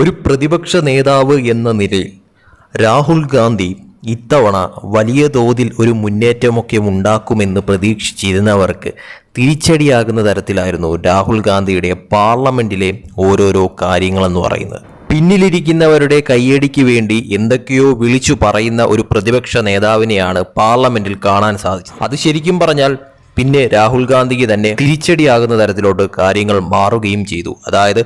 ഒരു പ്രതിപക്ഷ നേതാവ് എന്ന നിലയിൽ രാഹുൽ ഗാന്ധി ഇത്തവണ വലിയ തോതിൽ ഒരു മുന്നേറ്റമൊക്കെ ഉണ്ടാക്കുമെന്ന് പ്രതീക്ഷിച്ചിരുന്നവർക്ക് തിരിച്ചടിയാകുന്ന തരത്തിലായിരുന്നു രാഹുൽ ഗാന്ധിയുടെ പാർലമെന്റിലെ ഓരോരോ കാര്യങ്ങളെന്ന് പറയുന്നത്. പിന്നിലിരിക്കുന്നവരുടെ കയ്യടിക്ക് വേണ്ടി എന്തൊക്കെയോ വിളിച്ചു പറയുന്ന ഒരു പ്രതിപക്ഷ നേതാവിനെയാണ് പാർലമെന്റിൽ കാണാൻ സാധിച്ചത്. അത് ശരിക്കും പറഞ്ഞാൽ പിന്നെ രാഹുൽ ഗാന്ധിക്ക് തന്നെ തിരിച്ചടിയാകുന്ന തരത്തിലോട്ട് കാര്യങ്ങൾ മാറുകയും ചെയ്തു. അതായത്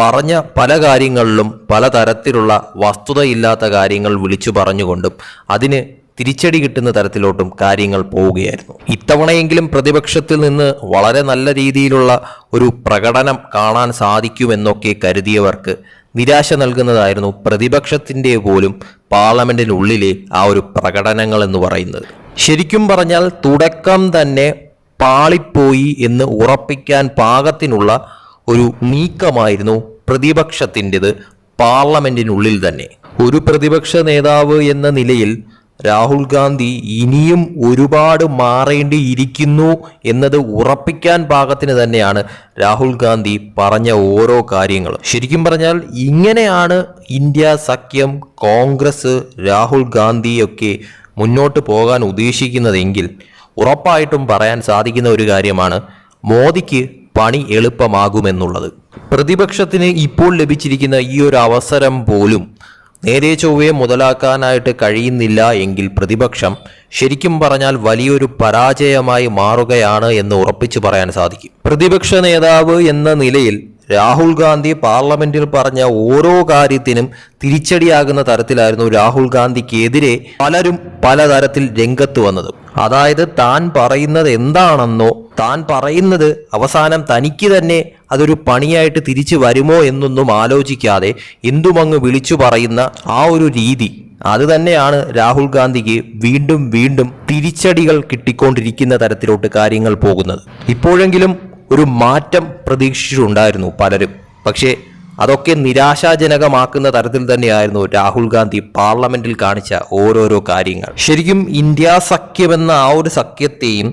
പറഞ്ഞ പല കാര്യങ്ങളിലും പലതരത്തിലുള്ള വസ്തുതയില്ലാത്ത കാര്യങ്ങൾ വിളിച്ചു പറഞ്ഞുകൊണ്ടും അതിന് തിരിച്ചടി കിട്ടുന്ന തരത്തിലോട്ടും കാര്യങ്ങൾ പോവുകയായിരുന്നു. ഇത്തവണയെങ്കിലും പ്രതിപക്ഷത്തിൽ നിന്ന് വളരെ നല്ല രീതിയിലുള്ള ഒരു പ്രകടനം കാണാൻ സാധിക്കുമെന്നൊക്കെ കരുതിയവർക്ക് നിരാശ നൽകുന്നതായിരുന്നു പ്രതിപക്ഷത്തിന്റെ പോലും പാർലമെന്റിനുള്ളിലെ ആ ഒരു പ്രകടനങ്ങൾ എന്ന് പറയുന്നത്. ശരിക്കും പറഞ്ഞാൽ തുടക്കം തന്നെ പാളിപ്പോയി എന്ന് ഉറപ്പിക്കാൻ പാകത്തിനുള്ള ഒരു നീക്കമായിരുന്നു പ്രതിപക്ഷത്തിന്റെത് പാർലമെന്റിനുള്ളിൽ തന്നെ. ഒരു പ്രതിപക്ഷ നേതാവ് എന്ന നിലയിൽ രാഹുൽ ഗാന്ധി ഇനിയും ഒരുപാട് മാറേണ്ടിയിരിക്കുന്നു എന്നത് ഉറപ്പിക്കാൻ പാകത്തിന് തന്നെയാണ് രാഹുൽ ഗാന്ധി പറഞ്ഞ ഓരോ കാര്യങ്ങളും. ശരിക്കും പറഞ്ഞാൽ ഇങ്ങനെയാണ് ഇന്ത്യ സഖ്യം കോൺഗ്രസ് രാഹുൽ ഗാന്ധിയൊക്കെ മുന്നോട്ട് പോകാൻ ഉദ്ദേശിക്കുന്നതെങ്കിൽ ഉറപ്പായിട്ടും പറയാൻ സാധിക്കുന്ന ഒരു കാര്യമാണ് മോദിക്ക് പണി എളുപ്പമാകുമെന്നുള്ളത്. പ്രതിപക്ഷത്തിന് ഇപ്പോൾ ലഭിച്ചിരിക്കുന്ന ഈ ഒരു അവസരം പോലും നേരെ ചൊവ്വയെ മുതലാക്കാനായിട്ട് കഴിയുന്നില്ല എങ്കിൽ പ്രതിപക്ഷം ശരിക്കും പറഞ്ഞാൽ വലിയൊരു പരാജയമായി മാറുകയാണ് എന്ന് ഉറപ്പിച്ചു പറയാൻ സാധിക്കും. പ്രതിപക്ഷ നേതാവ് എന്ന നിലയിൽ രാഹുൽ ഗാന്ധി പാർലമെന്റിൽ പറഞ്ഞ ഓരോ കാര്യത്തിനും തിരിച്ചടിയാകുന്ന തരത്തിലായിരുന്നു രാഹുൽ ഗാന്ധിക്കെതിരെ പലരും പലതരത്തിൽ രംഗത്ത് വന്നത്. അതായത് താൻ പറയുന്നത് എന്താണെന്നോ താൻ പറയുന്നത് അവസാനം തനിക്ക് തന്നെ അതൊരു പണിയായിട്ട് തിരിച്ചു വരുമോ എന്നൊന്നും ആലോചിക്കാതെ എന്തുമങ്ങ് വിളിച്ചു പറയുന്ന ആ ഒരു രീതി. അത് തന്നെയാണ് രാഹുൽ ഗാന്ധിക്ക് വീണ്ടും വീണ്ടും തിരിച്ചടികൾ കിട്ടിക്കൊണ്ടിരിക്കുന്ന തരത്തിലോട്ട് കാര്യങ്ങൾ പോകുന്നത്. ഇപ്പോഴെങ്കിലും ഒരു മാറ്റം പ്രതീക്ഷിച്ചിട്ടുണ്ടായിരുന്നു പലരും. പക്ഷേ അതൊക്കെ നിരാശാജനകമാക്കുന്ന തരത്തിൽ തന്നെയായിരുന്നു രാഹുൽ ഗാന്ധി പാർലമെന്റിൽ കാണിച്ച ഓരോരോ കാര്യങ്ങൾ. ശരിക്കും ഇന്ത്യ സഖ്യമെന്ന ആ ഒരു സഖ്യത്തെയും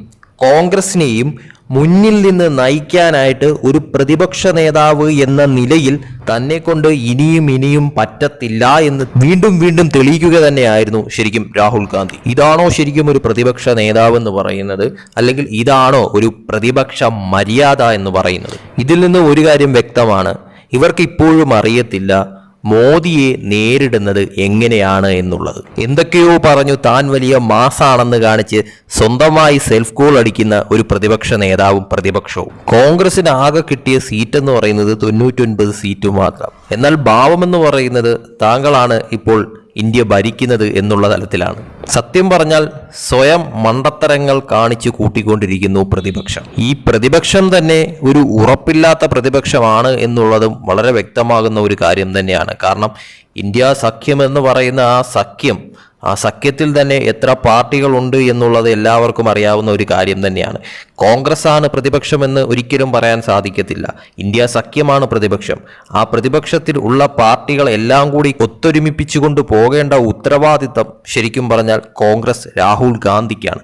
കോൺഗ്രസിനെയും മുന്നിൽ നിന്ന് നയിക്കാനായിട്ട് ഒരു പ്രതിപക്ഷ നേതാവ് എന്ന നിലയിൽ തന്നെ കൊണ്ട് ഇനിയും ഇനിയും പറ്റത്തില്ല എന്ന് വീണ്ടും വീണ്ടും തെളിയിക്കുക തന്നെയായിരുന്നു ശരിക്കും രാഹുൽ ഗാന്ധി. ഇതാണോ ശരിക്കും ഒരു പ്രതിപക്ഷ നേതാവ് എന്ന് പറയുന്നത്? അല്ലെങ്കിൽ ഇതാണോ ഒരു പ്രതിപക്ഷ മര്യാദ എന്ന് പറയുന്നത്? ഇതിൽ നിന്ന് ഒരു കാര്യം വ്യക്തമാണ്. ഇവർക്ക് ഇപ്പോഴും അറിയത്തില്ല മോദിയെ നേരിടുന്നത് എങ്ങനെയാണ് എന്നുള്ളത്. എന്തൊക്കെയോ പറഞ്ഞു താൻ വലിയ മാസാണെന്ന് കാണിച്ച് സ്വന്തമായി സെൽഫ് കോൾ അടിക്കുന്ന ഒരു പ്രതിപക്ഷ നേതാവും പ്രതിപക്ഷവും. കോൺഗ്രസിന് ആകെ കിട്ടിയ സീറ്റ് എന്ന് പറയുന്നത് തൊണ്ണൂറ്റൊൻപത് സീറ്റ് മാത്രം. എന്നാൽ ഭാവമെന്ന് പറയുന്നത് താങ്കളാണ് ഇപ്പോൾ ഇന്ത്യ ഭരിക്കുന്നത് എന്നുള്ള തലത്തിലാണ്. സത്യം പറഞ്ഞാൽ സ്വയം മണ്ടത്തരങ്ങൾ കാണിച്ചു കൂട്ടിക്കൊണ്ടിരിക്കുന്നു പ്രതിപക്ഷം. ഈ പ്രതിപക്ഷം തന്നെ ഒരു ഉറപ്പില്ലാത്ത പ്രതിപക്ഷമാണ് എന്നുള്ളതും വളരെ വ്യക്തമാകുന്ന ഒരു കാര്യം തന്നെയാണ്. കാരണം ഇന്ത്യ സഖ്യം എന്ന് പറയുന്ന ആ സഖ്യം ആ സഖ്യത്തിൽ തന്നെ എത്ര പാർട്ടികളുണ്ട് എന്നുള്ളത് എല്ലാവർക്കും അറിയാവുന്ന ഒരു കാര്യം തന്നെയാണ്. കോൺഗ്രസ് ആണ് പ്രതിപക്ഷമെന്ന് ഒരിക്കലും പറയാൻ സാധിക്കത്തില്ല. ഇന്ത്യ സഖ്യമാണ് പ്രതിപക്ഷം. ആ പ്രതിപക്ഷത്തിൽ ഉള്ള പാർട്ടികൾ എല്ലാം കൂടി ഒത്തൊരുമിപ്പിച്ചുകൊണ്ട് പോകേണ്ട ഉത്തരവാദിത്തം ശരിക്കും പറഞ്ഞാൽ കോൺഗ്രസ് രാഹുൽ ഗാന്ധിക്കാണ്.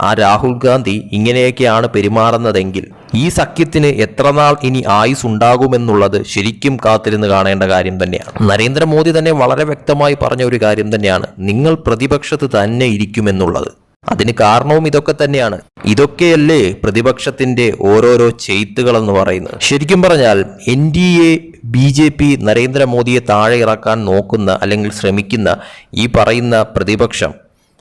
ആ രാഹുൽ ഗാന്ധി ഇങ്ങനെയൊക്കെയാണ് പെരുമാറുന്നതെങ്കിൽ ഈ സഖ്യത്തിന് എത്രനാൾ ഇനി ആയുസ് ഉണ്ടാകുമെന്നുള്ളത് ശരിക്കും കാത്തിരുന്ന് കാണേണ്ട കാര്യം തന്നെയാണ്. നരേന്ദ്രമോദി തന്നെ വളരെ വ്യക്തമായി പറഞ്ഞ ഒരു കാര്യം തന്നെയാണ്. നിങ്ങൾ പ്രതിപക്ഷത്ത് തന്നെ ഇരിക്കുമെന്നുള്ളത്. അതിന് കാരണവും ഇതൊക്കെ തന്നെയാണ്. ഇതൊക്കെയല്ലേ പ്രതിപക്ഷത്തിന്റെ ഓരോരോ ചെയ്ത്തുകൾ എന്ന് പറയുന്നത്. ശരിക്കും പറഞ്ഞാൽ N D A B J P നരേന്ദ്രമോദിയെ താഴെ ഇറക്കാൻ നോക്കുന്ന അല്ലെങ്കിൽ ശ്രമിക്കുന്ന ഈ പറയുന്ന പ്രതിപക്ഷം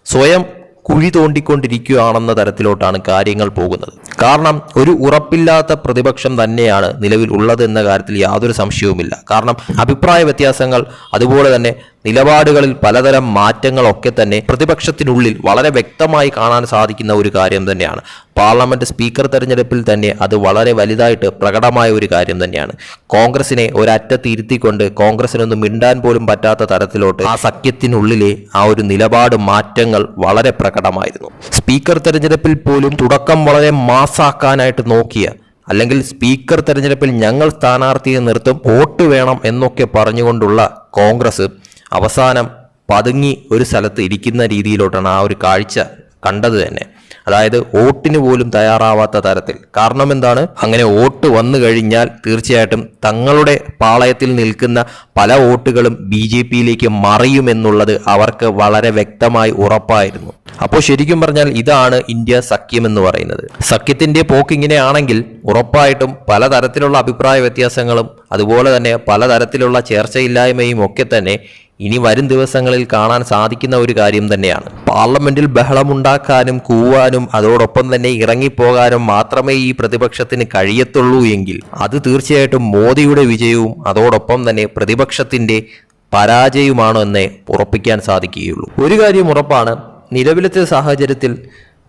സ്വയം കുഴി തോണ്ടിക്കൊണ്ടിരിക്കുകയാണെന്ന തരത്തിലോട്ടാണ് കാര്യങ്ങൾ പോകുന്നത്. കാരണം ഒരു ഉറപ്പില്ലാത്ത പ്രതിപക്ഷം തന്നെയാണ് നിലവിൽ ഉള്ളത് എന്ന കാര്യത്തിൽ യാതൊരു സംശയവുമില്ല. കാരണം അഭിപ്രായ വ്യത്യാസങ്ങൾ അതുപോലെ തന്നെ നിലപാടുകളിൽ പലതരം മാറ്റങ്ങളൊക്കെ തന്നെ പ്രതിപക്ഷത്തിനുള്ളിൽ വളരെ വ്യക്തമായി കാണാൻ സാധിക്കുന്ന ഒരു കാര്യം തന്നെയാണ്. പാർലമെന്റ് സ്പീക്കർ തെരഞ്ഞെടുപ്പിൽ തന്നെ അത് വളരെ വലുതായിട്ട് പ്രകടമായ ഒരു കാര്യം തന്നെയാണ്. കോൺഗ്രസിനെ ഒരറ്റത്ത് ഇരുത്തിക്കൊണ്ട് കോൺഗ്രസിനൊന്നും മിണ്ടാൻ പോലും പറ്റാത്ത തരത്തിലോട്ട് ആ സഖ്യത്തിനുള്ളിലെ ആ ഒരു നിലപാട് മാറ്റങ്ങൾ വളരെ പ്രകടമായിരുന്നു. സ്പീക്കർ തെരഞ്ഞെടുപ്പിൽ പോലും തുടക്കം വളരെ മാസാക്കാനായിട്ട് നോക്കിയ അല്ലെങ്കിൽ സ്പീക്കർ തെരഞ്ഞെടുപ്പിൽ ഞങ്ങൾ സ്ഥാനാർത്ഥിയെ നിർത്തും വോട്ട് വേണം എന്നൊക്കെ പറഞ്ഞുകൊണ്ടുള്ള കോൺഗ്രസ് അവസാനം പതുങ്ങി ഒരു സ്ഥലത്ത് ഇരിക്കുന്ന രീതിയിലോട്ടാണ് ആ ഒരു കാഴ്ച കണ്ടത് തന്നെ. അതായത് വോട്ടിന് പോലും തയ്യാറാവാത്ത തരത്തിൽ. കാരണം എന്താണ്? അങ്ങനെ വോട്ട് വന്നു കഴിഞ്ഞാൽ തീർച്ചയായിട്ടും തങ്ങളുടെ പാളയത്തിൽ നിൽക്കുന്ന പല വോട്ടുകളും ബി ജെ പിയിലേക്ക് മറിയുമെന്നുള്ളത് അവർക്ക് വളരെ വ്യക്തമായി ഉറപ്പായിരുന്നു. അപ്പോൾ ശരിക്കും പറഞ്ഞാൽ ഇതാണ് ഇന്ത്യ സഖ്യം എന്ന് പറയുന്നത്. സഖ്യത്തിന്റെ പോക്ക് ഇങ്ങനെയാണെങ്കിൽ ഉറപ്പായിട്ടും പലതരത്തിലുള്ള അഭിപ്രായ വ്യത്യാസങ്ങളും അതുപോലെ തന്നെ പലതരത്തിലുള്ള ചേർച്ചയില്ലായ്മയും ഒക്കെ തന്നെ ഇനി വരും ദിവസങ്ങളിൽ കാണാൻ സാധിക്കുന്ന ഒരു കാര്യം തന്നെയാണ്. പാർലമെന്റിൽ ബഹളമുണ്ടാക്കാനും കൂവാനും അതോടൊപ്പം തന്നെ ഇറങ്ങിപ്പോകാനും മാത്രമേ ഈ പ്രതിപക്ഷത്തിന് കഴിയത്തുള്ളൂ എങ്കിൽ അത് തീർച്ചയായിട്ടും മോദിയുടെ വിജയവും അതോടൊപ്പം തന്നെ പ്രതിപക്ഷത്തിന്റെ പരാജയവുമാണോ എന്നെ ഉറപ്പിക്കാൻ സാധിക്കുകയുള്ളൂ. ഒരു കാര്യം ഉറപ്പാണ് നിലവിലത്തെ സാഹചര്യത്തിൽ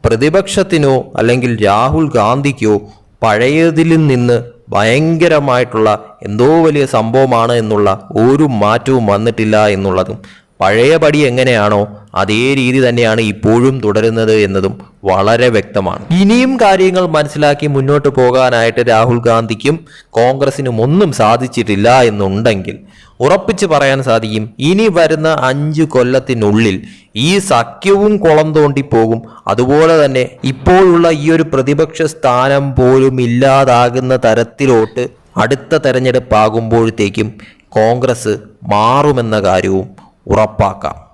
പ്രതിപക്ഷത്തിനോ അല്ലെങ്കിൽ രാഹുൽ ഗാന്ധിക്കോ പഴയതിൽ നിന്ന് ഭയങ്കരമായിട്ടുള്ള എന്തോ വലിയ സംഭവമാണ് എന്നുള്ള ഒരു മാറ്റവും വന്നിട്ടില്ല എന്നുള്ളതും പഴയ പടി എങ്ങനെയാണോ അതേ രീതി തന്നെയാണ് ഇപ്പോഴും തുടരുന്നത് എന്നതും വളരെ വ്യക്തമാണ്. ഇനിയും കാര്യങ്ങൾ മനസ്സിലാക്കി മുന്നോട്ട് പോകാനായിട്ട് രാഹുൽ ഗാന്ധിക്കും കോൺഗ്രസിനും ഒന്നും സാധിച്ചിട്ടില്ല എന്നുണ്ടെങ്കിൽ ഉറപ്പിച്ച് പറയാൻ സാധിക്കും. ഇനി വരുന്ന അഞ്ച് കൊല്ലത്തിനുള്ളിൽ ഈ സഖ്യവും കുളം തോണ്ടി പോകും. അതുപോലെ തന്നെ ഇപ്പോഴുള്ള ഈ ഒരു പ്രതിപക്ഷ സ്ഥാനം പോലും ഇല്ലാതാകുന്ന തരത്തിലോട്ട് അടുത്ത തെരഞ്ഞെടുപ്പാകുമ്പോഴത്തേക്കും കോൺഗ്രസ് മാറുമെന്ന കാര്യവും ഉറപ്പാക്കാം.